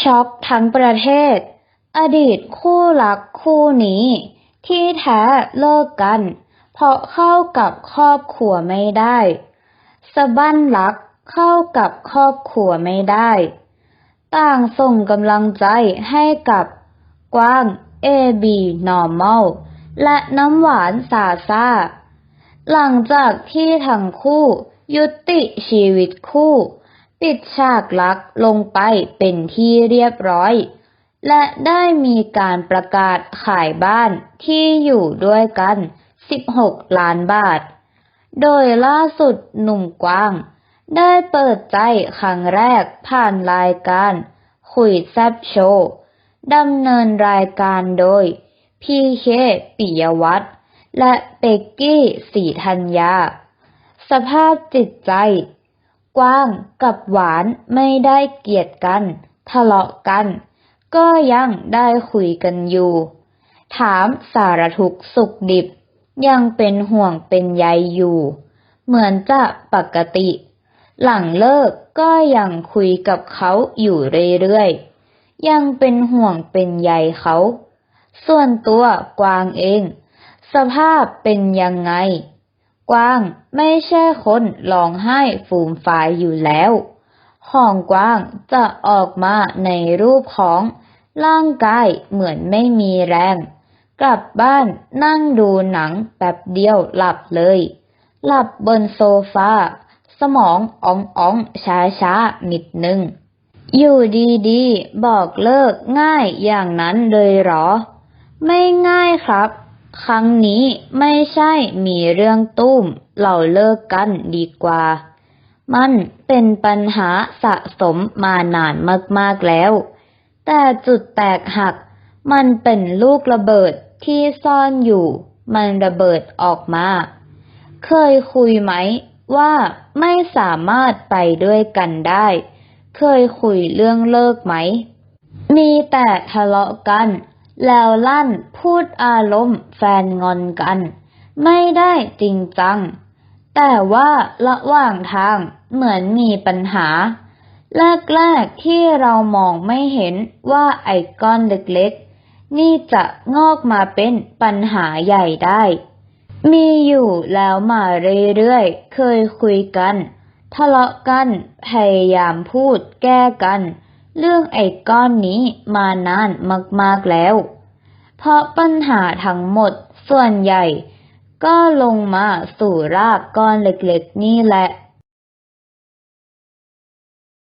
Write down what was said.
ช็อกทั้งประเทศ อดีตคู่รักคู่นี้ ที่แท้เลิกกัน เพราะเข้ากับครอบครัวไม่ได้สะบั้นรักเข้ากับครอบครัวไม่ได้ ต่างส่งกำลังใจให้กับกว้าง AB Normal และน้ำหวานซาซาหลังจากที่ทั้งคู่ยุติชีวิตคู่ ปิดฉากรักลงไปเป็นที่เรียบร้อย และได้มีการประกาศขายบ้านที่อยู่ด้วยกัน 16 ล้านบาท โดยล่าสุดหนุ่มกว้าง ได้เปิดใจครั้งแรกผ่านรายการ คุยแซบโชว์ดำเนินรายการโดย พีเคปิยวัฒน์และเป็กกี้สีธัญญา สภาพจิตใจ กว้างกับหวานไม่ได้เกลียดกัน ทะเลาะกัน ก็ยังได้คุยกันอยู่ ถามสารทุกสุขดิบ ยังเป็นห่วงเป็นใยอยู่ เหมือนจะปกติ หลังเลิกก็ยังคุยกับเขาอยู่เรื่อยๆ ยังเป็นห่วงเป็นใยเขา ส่วนตัวกวางเอง สภาพเป็นยังไง กวางไม่ใช่คนร้องไห้ฟูมฟายอยู่แล้ว ของกวางจะออกมาในรูปของร่างกายเหมือนไม่มีแรง กลับบ้านนั่งดูหนังแป๊บเดียวหลับเลย หลับบนโซฟาสมองอ่องอ่องช้าช้านิดนึง อยู่ดีๆ บอกเลิกง่ายอย่างนั้นเลยเหรอ ไม่ง่ายครับ ครั้งนี้ไม่ใช่มีเรื่องตุ้ม เราเลิกกันดีกว่า มันเป็นปัญหาสะสมมานานมากๆแล้ว แต่จุดแตกหัก มันเป็นลูกระเบิดที่ซ่อนอยู่ มันระเบิดออกมา เคยคุยไหมว่าไม่สามารถไปด้วยกันได้ เคยคุยเรื่องเลิกไหม มีแต่ทะเลาะกัน แล้วลั่นพูดอารมณ์แฟนงอนกัน ไม่ได้จริงจัง แต่ว่าระหว่างทางเหมือนมีปัญหา แรกๆที่เรามองไม่เห็นว่าไอ้ก้อนเล็กๆ นี่จะงอกมาเป็นปัญหาใหญ่ได้ มีอยู่แล้วมาเรื่อยๆ เคยคุยกัน ทะเลาะกัน พยายามพูดแก้กัน เรื่องไอ้ก้อนนี้มานานมากๆแล้ว เพราะปัญหาทั้งหมดส่วนใหญ่ ก็ลงมาสู่รากก้อนเล็กๆ นี่แหละ